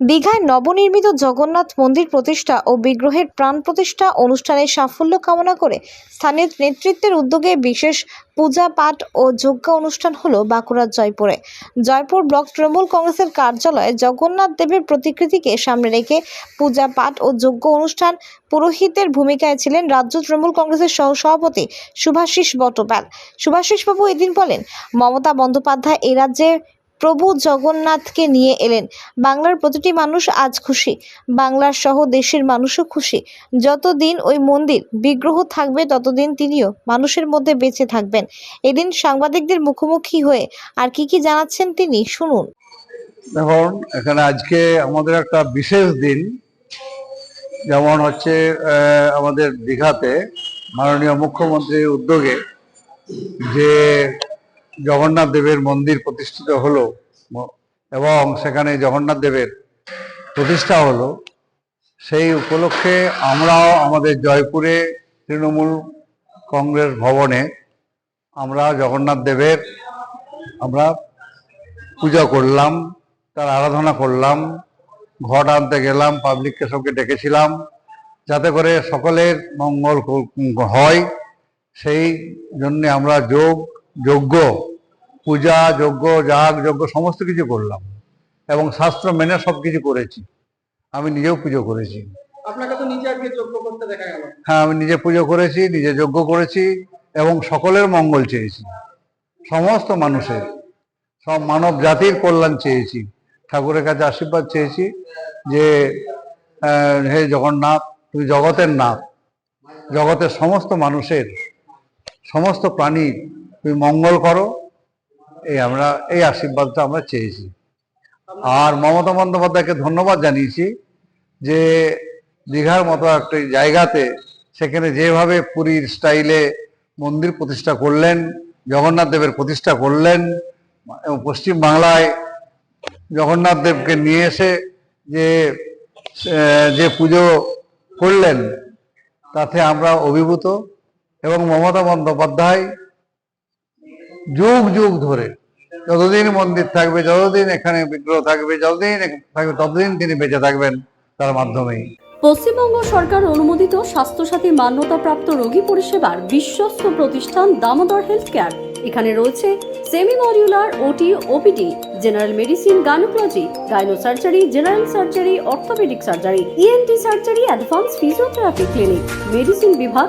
দীঘায় নবনির্মিত জগন্নাথ মন্দির প্রতিষ্ঠা ও বিগ্রহের প্রাণ প্রতিষ্ঠা অনুষ্ঠানের সাফল্য কামনা করে স্থানীয় নেতৃত্বের উদ্যোগে বিশেষ পূজা পাঠ ও যজ্ঞ অনুষ্ঠান হলো বাঁকুড়ার জয়পুরে। জয়পুর ব্লক তৃণমূল কংগ্রেসের কার্যালয়ে জগন্নাথ দেবের প্রতিকৃতিকে সামনে রেখে পূজা পাঠ ও যজ্ঞ অনুষ্ঠান পুরোহিতের ভূমিকায় ছিলেন রাজ্য তৃণমূল কংগ্রেসের সহসভাপতি শুভাশিস বটব্যাল শুভাশিসবাবু এদিন বলেন, মমতা বন্দ্যোপাধ্যায় এই রাজ্যে প্রভু জগন্নাথকে নিয়ে এলেন। বাংলার প্রতিটি মানুষ আজ খুশি। বাংলার সহ দেশের মানুষও খুশি। যতদিন ওই মন্দির বিগ্রহ থাকবে, ততদিন তিনিও মানুষের মধ্যে বেঁচে থাকবেন। এদিন সাংবাদিকদের মুখোমুখি হয়ে আর কি কি জানাচ্ছেন তিনি, শুনুন। দেখুন এখানে আজকে আমাদের একটা বিশেষ দিন। যেমন হচ্ছে আমাদের দীঘাতে মাননীয় মুখ্যমন্ত্রীর উদ্যোগে যে জগন্নাথ দেবের মন্দির প্রতিষ্ঠিত হলো এবং সেখানে জগন্নাথ দেবের প্রতিষ্ঠা হলো। সেই উপলক্ষে আমরাও আমাদের জয়পুরে তৃণমূল কংগ্রেস ভবনে আমরা জগন্নাথ দেবের আমরা পূজা করলাম, তার আরাধনা করলাম, ঘট আনতে গেলাম পাবলিককে সবকে ডেকেছিলাম, যাতে করে সকলের মঙ্গল হয়। সেই জন্য আমরা যোগ যজ্ঞ পূজা যজ্ঞ যাগ যজ্ঞ সমস্ত কিছু করলাম। এবং শাস্ত্র মেনে সব কিছু করেছি। আমি নিজেও পুজো করেছি। আপনাকে তো নিজে আজকে যোগ্য করতে দেখা গেল। হ্যাঁ আমি নিজে পুজো করেছি নিজে যজ্ঞ করেছি এবং সকলের মঙ্গল চেয়েছি। সমস্ত মানুষের সব মানব জাতির কল্যাণ চেয়েছি। ঠাকুরের কাছে আশীর্বাদ চেয়েছি যে হে জগন্নাথ তুমি জগতের নাথ। জগতের সমস্ত মানুষের সমস্ত প্রাণী তুমি মঙ্গল করো। এই আমরা, এই আশীর্বাদটা আমরা চেয়েছি। আর মমতা বন্দ্যোপাধ্যায়কে ধন্যবাদ জানিয়েছি যে দীঘার মতো একটা জায়গাতে সেখানে যেভাবে পুরীর স্টাইলে মন্দির প্রতিষ্ঠা করলেন, জগন্নাথ দেবের প্রতিষ্ঠা করলেন, এবং পশ্চিম বাংলায় জগন্নাথ দেবকে নিয়ে এসে যে যে পুজো করলেন, তাতে আমরা অভিভূত। এবং মমতা বন্দ্যোপাধ্যায় যুগ যুগ ধরে। যতদিন মন্দির থাকবে, যতদিন এখানে বিগ্রহ থাকবে, যতদিন থাকবে, ততদিন তিনি বেঁচে থাকবেন তার মাধ্যমেই। পশ্চিমবঙ্গ সরকার অনুমোদিত স্বাস্থ্যসাথী মান্যতাপ্রাপ্ত রোগী পরিষেবার বিশ্বস্ত প্রতিষ্ঠান দামোদর হেলথ কেয়ার এখানে রয়েছে semi modular OT, OPD, general medicine, gynaecology gynae surgery general surgery, orthopaedic surgery, ENT surgery, advance physiotherapy clinic, medicine বিভাগ